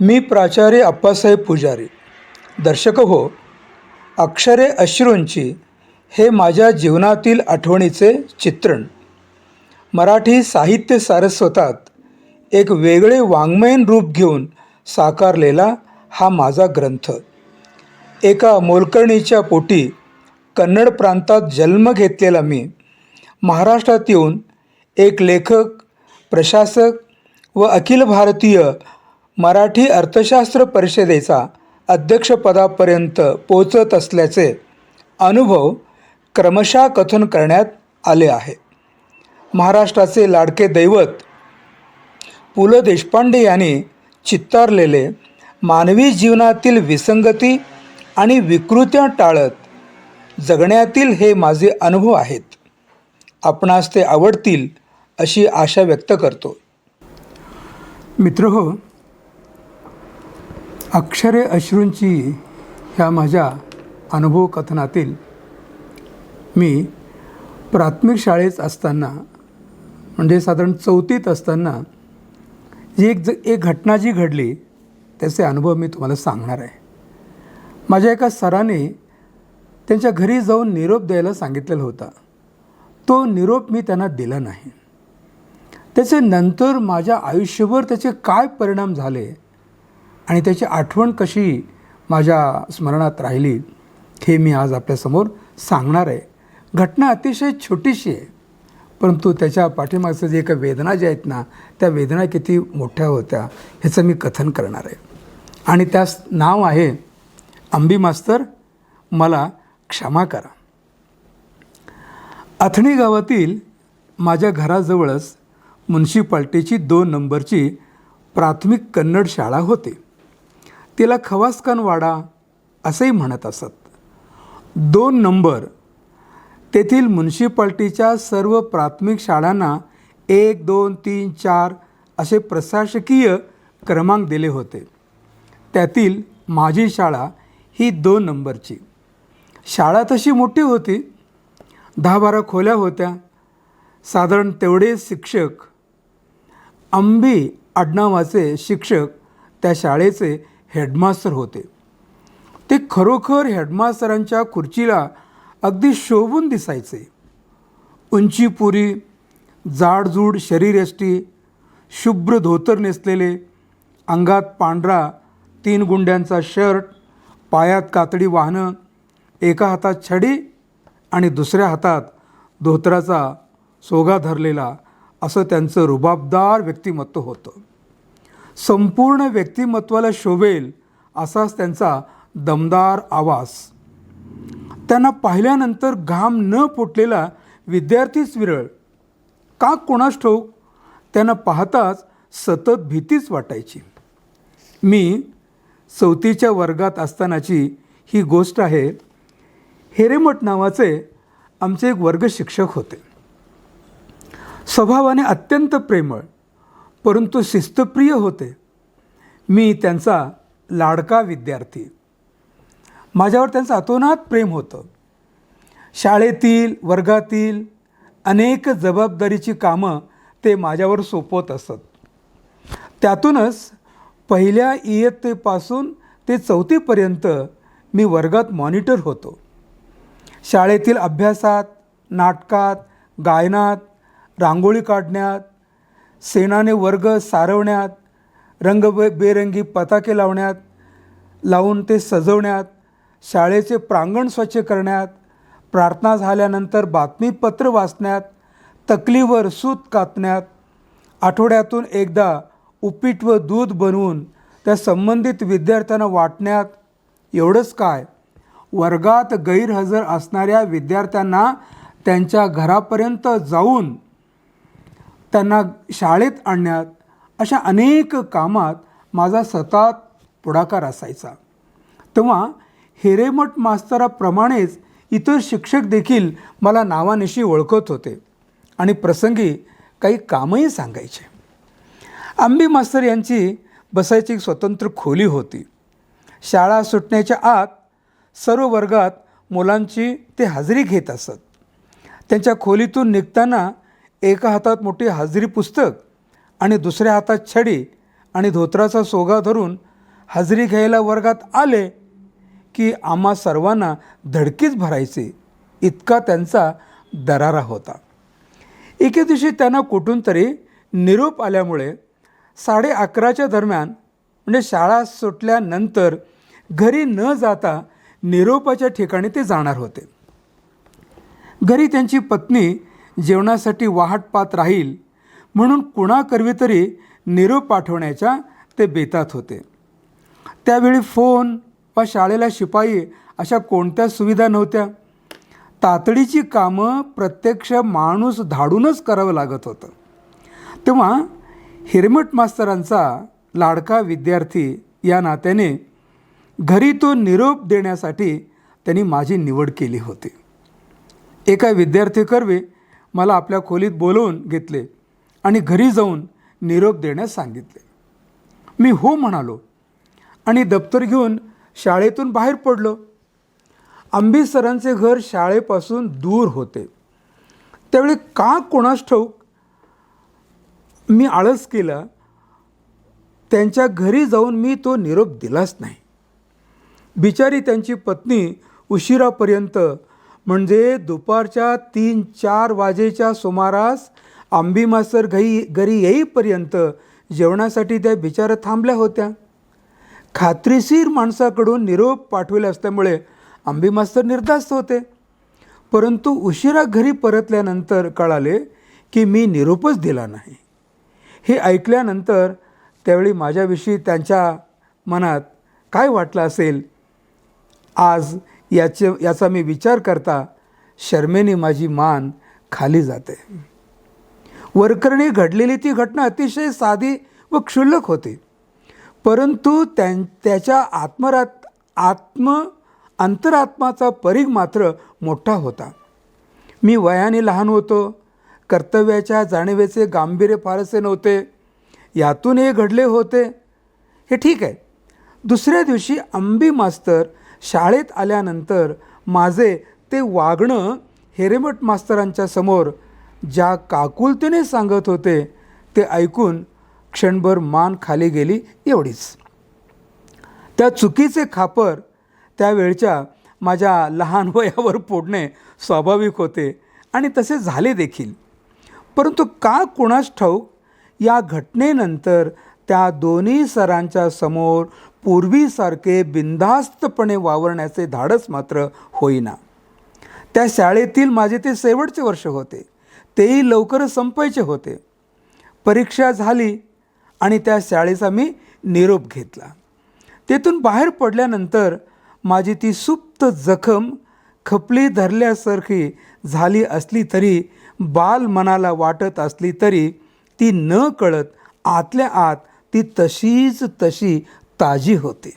मी प्राचार्य अप्पासाहेब पुजारी. दर्शक हो अक्षरे अश्रूंची हे माझ्या जीवनातील आठवणीचे चित्रण. मराठी साहित्य सारस्वतात एक वेगळे वाङ्मयीन रूप घेऊन साकारलेला हा माझा ग्रंथ. एका मोलकर्णीच्या पोटी कन्नड प्रांतात जन्म घेतलेला मी महाराष्ट्रात येऊन एक लेखक प्रशासक व अखिल भारतीय मराठी अर्थशास्त्र परिषदेचा अध्यक्षपदापर्यंत पोचत असल्याचे अनुभव क्रमशः कथन करण्यात आले आहे. महाराष्ट्राचे लाडके दैवत पु ल देशपांडे यांनी चित्तारलेले मानवी जीवनातील विसंगती आणि विकृत्या टाळत जगण्यातील हे माझे अनुभव आहेत. आपणास ते आवडतील अशी आशा व्यक्त करतो मित्र हो अक्षरे अश्रूंची ह्या माझ्या अनुभव कथनातील मी प्राथमिक शाळेत असताना म्हणजे साधारण चौथीत असताना जी एक ज एक घटना जी घडली त्याचे अनुभव मी तुम्हाला सांगणार आहे. माझ्या एका सराने त्यांच्या घरी जाऊन निरोप द्यायला सांगितलेला होता. तो निरोप मी त्यांना दिला नाही. त्याचे नंतर माझ्या आयुष्यभर त्याचे काय परिणाम झाले आणि त्याची आठवण कशी माझ्या स्मरणात राहिली हे मी आज आपल्यासमोर सांगणार आहे. घटना अतिशय छोटीशी आहे परंतु त्याच्या पाठीमागचं जे काही वेदना ज्या आहेत ना त्या वेदना किती मोठ्या होत्या ह्याचं मी कथन करणार आहे. आणि त्यास नाव आहे अंबी मास्तर मला क्षमा करा. अथणी गावातील माझ्या घराजवळच म्युन्सिपाल्टीची दोन नंबरची प्राथमिक कन्नड शाळा होती. तिला खवासकानवाडा असेही म्हणत असत. दोन नंबर तेथील म्युन्सिपाल्टीच्या सर्व प्राथमिक शाळांना एक दोन तीन चार असे प्रशासकीय क्रमांक दिले होते. त्यातील माझी शाळा ही दोन नंबरची. शाळा तशी मोठी होती. दहा बारा खोल्या होत्या. साधारण तेवढे शिक्षक अंबी आडनावाचे शिक्षक त्या शाळेचे हेडमास्तर होते. ते खरोखर हेडमास्तरांच्या खुर्चीला अगदी शोभून दिसायचे. उंचीपुरी जाडजूड शरीरयष्टी शुभ्र धोतर नेसलेले अंगात पांढरा तीन गुंड्यांचा शर्ट पायात कातडी वाहनं एका हातात छडी आणि दुसऱ्या हातात धोतराचा सोगा धरलेला असं त्यांचं रुबाबदार व्यक्तिमत्व होतं. संपूर्ण व्यक्तिमत्वाला शोभेल असाच त्यांचा दमदार आवाज. त्यांना पाहिल्यानंतर घाम न फुटलेला विद्यार्थीच विरळ. का कोणास ठाऊक? त्यांना पाहताच सतत भीतीच वाटायची. मी चौथीच्या वर्गात असतानाची ही गोष्ट आहे. हेरेमठ नावाचे आमचे एक वर्ग शिक्षक होते. स्वभावाने अत्यंत प्रेमळ. परंतु शिस्तप्रिय होते. मी त्यांचा लाडका विद्यार्थी. माझ्यावर त्यांचं अतोनात प्रेम होतं. शाळेतील वर्गातील अनेक जबाबदारीची कामं ते माझ्यावर सोपवत असत. त्यातूनच पहिल्या इयत्तेपासून ते चौथीपर्यंत मी वर्गात मॉनिटर होतो. शाळेतील अभ्यासात नाटकात गायनात रांगोळी काढण्यात सेनाने वर्ग सारवण्यात रंगबे बेरंगी पताके लावण्यात लावून ते सजवण्यात शाळेचे प्रांगण स्वच्छ करण्यात प्रार्थना झाल्यानंतर बातमीपत्र वाचण्यात तकलीवर सूत कातण्यात आठवड्यातून एकदा उपीट व दूध बनवून त्या संबंधित विद्यार्थ्यांना वाटण्यात एवढंच काय? वर्गात गैरहजर असणाऱ्या विद्यार्थ्यांना त्यांच्या घरापर्यंत जाऊन त्यांना शाळेत आणण्यात अशा अनेक कामात माझा सतत पुढाकार असायचा. तेव्हा हिरेमठ मास्तराप्रमाणेच इतर शिक्षक देखील मला नावानिशी ओळखत होते आणि प्रसंगी काही कामही सांगायचे. आंबी मास्तर यांची बसायची एक स्वतंत्र खोली होती. शाळा सुटण्याच्या आत सर्व वर्गात मुलांची ते हजेरी घेत असत. त्यांच्या खोलीतून निघताना एका हातात मोठी हाजरी पुस्तक आणि दुसऱ्या हातात छडी आणि धोत्राचा सोगा धरून हाजरी घ्यायला वर्गात आले की आम्हा सर्वांना धडकीच भरायचे. इतका त्यांचा दरारा होता. एके दिवशी त्यांना कुठून तरी निरोप आल्यामुळे साडे अकराच्या दरम्यान म्हणजे शाळा सुटल्यानंतर घरी न जाता निरोपाच्या ठिकाणी ते जाणार होते. घरी त्यांची पत्नी जेवणासाठी वाहटपात राहील म्हणून कुणाकरवी तरी निरोप पाठवण्याच्या ते बेतात होते. त्यावेळी फोन वा शाळेला शिपाई अशा कोणत्या सुविधा नव्हत्या? तातडीची कामं प्रत्यक्ष माणूस धाडूनच करावं लागत होतं. तेव्हा हिरमट मास्तरांचा लाडका विद्यार्थी या नात्याने घरी तो निरोप देण्यासाठी त्यांनी माझी निवड केली होती. एका विद्यार्थी कर्वे मला आपल्या खोलीत बोलवून घेतले आणि घरी जाऊन निरोप देण्यास सांगितले. मी हो म्हणालो आणि दप्तर घेऊन शाळेतून बाहेर पडलो. आंबी सरांचे घर शाळेपासून दूर होते. त्यावेळी का कोणास ठाऊक मी आळस केला. त्यांच्या घरी जाऊन मी तो निरोप दिलाच नाही. बिचारी त्यांची पत्नी उशिरापर्यंत म्हणजे दुपारच्या तीन चार वाजेच्या सुमारास आंबी मास्तर घरी घरी येईपर्यंत जेवणासाठी त्या बिचारा थांबल्या होत्या. खात्रीशीर माणसाकडून निरोप पाठविले असल्यामुळे आंबी मास्तर निर्धास्त होते. परंतु उशिरा घरी परतल्यानंतर कळाले की मी निरोपच दिला नाही. हे ऐकल्यानंतर त्यावेळी माझ्याविषयी त्यांच्या मनात काय वाटलं असेल? आज याचे याचा मी विचार करता शर्मेने माझी मान खाली जाते. वरकरणी घडलेली ती घटना अतिशय साधी व क्षुल्लक होती. परंतु त्यां त्याच्या आत्मरात आत्म अंतरात्माचा परीघ मात्र मोठा होता. मी वयाने लहान होतो. कर्तव्याच्या जाणीवेचे गांभीर्य फारसे नव्हते. यातून हे घडले होते. हे ठीक आहे. दुसऱ्या दिवशी अंबी मास्तर शाळेत आल्यानंतर माझे ते वागणं हेरेमट मास्तरांच्या समोर ज्या काकुलतेने सांगत होते ते ऐकून क्षणभर मान खाली गेली एवढीच. त्या चुकीचे खापर त्यावेळच्या माझ्या लहान वयावर पोडणे स्वाभाविक होते आणि तसे झाले देखील. परंतु का कुणास ठाऊक या घटनेनंतर त्या दोन्ही सरांच्या समोर पूर्वीसारखे बिनधास्तपणे वावरण्याचे धाडस मात्र होईना. त्या शाळेतील माझे ते शेवटचे वर्ष होते. तेही लवकर संपायचे होते. परीक्षा झाली आणि त्या शाळेचा मी निरोप घेतला. तेथून बाहेर पडल्यानंतर माझी ती सुप्त जखम खपली धरल्यासारखी झाली असली तरी बाल मनाला वाटत असली तरी ती न कळत आतल्या आत ती तशीच तशी ताजी होते.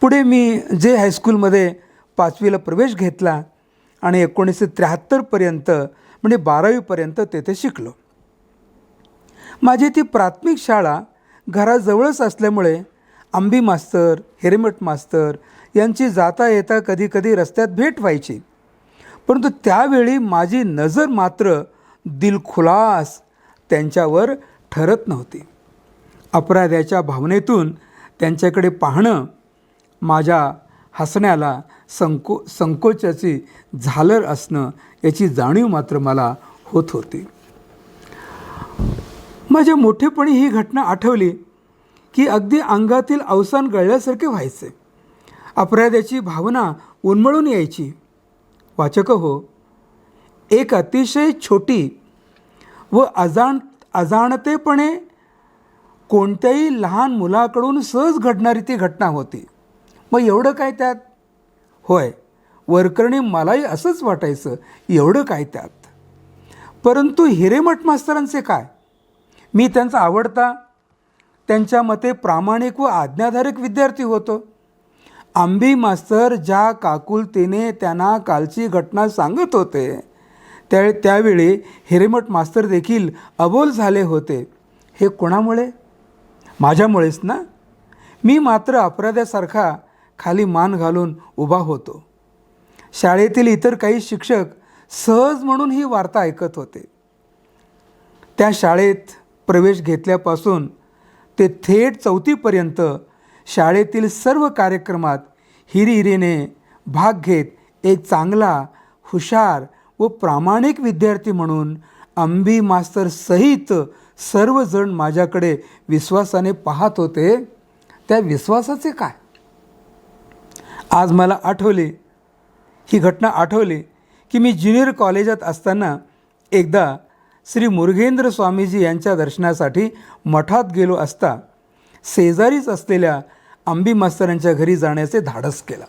पुढे मी जे हायस्कूलमध्ये पाचवीला प्रवेश घेतला आणि एकोणीसशे त्र्याहत्तरपर्यंत म्हणजे बारावीपर्यंत तेथे शिकलो. माझी ती प्राथमिक शाळा घराजवळच असल्यामुळे आंबी मास्तर हेरेमट मास्तर यांची जाता येता कधी कधी रस्त्यात भेट व्हायची. परंतु त्यावेळी माझी नजर मात्र दिलखुलास त्यांच्यावर ठरत नव्हती. अपराध्याच्या भावनेतून त्यांच्याकडे पाहणं माझ्या हसण्याला संको संकोचाची झालर असणं याची जाणीव मात्र मला होत होती. माझ्या मोठेपणी ही घटना आठवली की अगदी अंगातील अवसान गळल्यासारखे व्हायचे. अपराध्याची भावना उन्मळून यायची. वाचक हो एक अतिशय छोटी व अजाण अजाणतेपणे कोणत्याही लहान मुलाकडून सहज घडणारी ती घटना होती. मग एवढं काय त्यात? होय वरकरणी मलाही असंच वाटायचं एवढं काय त्यात? परंतु हिरेमठ मास्तरांचे काय? मी त्यांचा आवडता त्यांच्या मते प्रामाणिक व आज्ञाधारक विद्यार्थी होतो. आंबी मास्तर ज्या काकुलतेने त्यांना कालची घटना सांगत होते त्या त्यावेळी हिरेमठ मास्तर देखील अबोल झाले होते. हे कोणामुळे? माझ्यामुळेच ना? मी मात्र अपराध्यासारखा खाली मान घालून उभा होतो. शाळेतील इतर काही शिक्षक सहज म्हणून ही वार्ता ऐकत होते. त्या शाळेत प्रवेश घेतल्यापासून ते थेट चौथीपर्यंत शाळेतील सर्व कार्यक्रमात हिरिहिरीने भाग घेत एक चांगला हुशार व प्रामाणिक विद्यार्थी म्हणून अंबी मास्तर सहित सर्वजण माझ्याकडे विश्वासाने पाहत होते. त्या विश्वासाचे काय? आज मला आठवले ही घटना आठवली की मी ज्युनियर कॉलेजात असताना एकदा श्री मुरुगेंद्र स्वामीजी यांच्या दर्शनासाठी मठात गेलो असता शेजारीच असलेल्या आंबी मास्तरांच्या घरी जाण्याचे धाडस केला.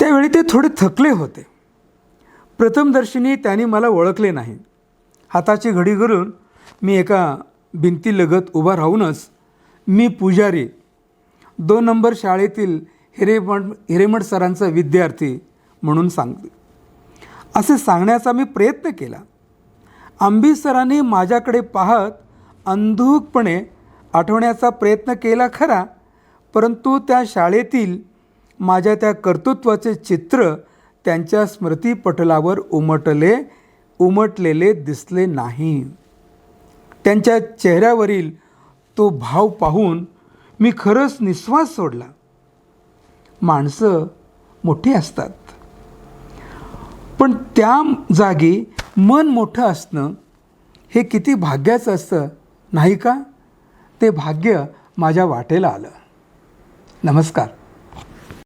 त्यावेळी ते थोडे थकले होते. प्रथमदर्शनी त्यांनी मला ओळखले नाही. हाताची घडी करून मी एका भिंतीलगत उभा राहूनच मी पुजारी दोन नंबर शाळेतील हिरेमठ हिरेमठ सरांचा विद्यार्थी म्हणून सांगते. असे सांगण्याचा मी प्रयत्न केला. आंबी सरांनी माझ्याकडे पाहत अंधूकपणे आठवण्याचा प्रयत्न केला खरा परंतु त्या शाळेतील माझ्या त्या कर्तृत्वाचे चित्र त्यांच्या स्मृतीपटलावर उमटले उमटलेले दिसले नाही. त्यांच्या चेहऱ्यावरील तो भाव पाहून मी खरंच निश्वास सोडला. माणसं मोठी असतात. पण त्या जागी मन मोठं असणं हे किती भाग्याचं असतं नाही का? ते भाग्य माझ्या वाटेला आलं. नमस्कार.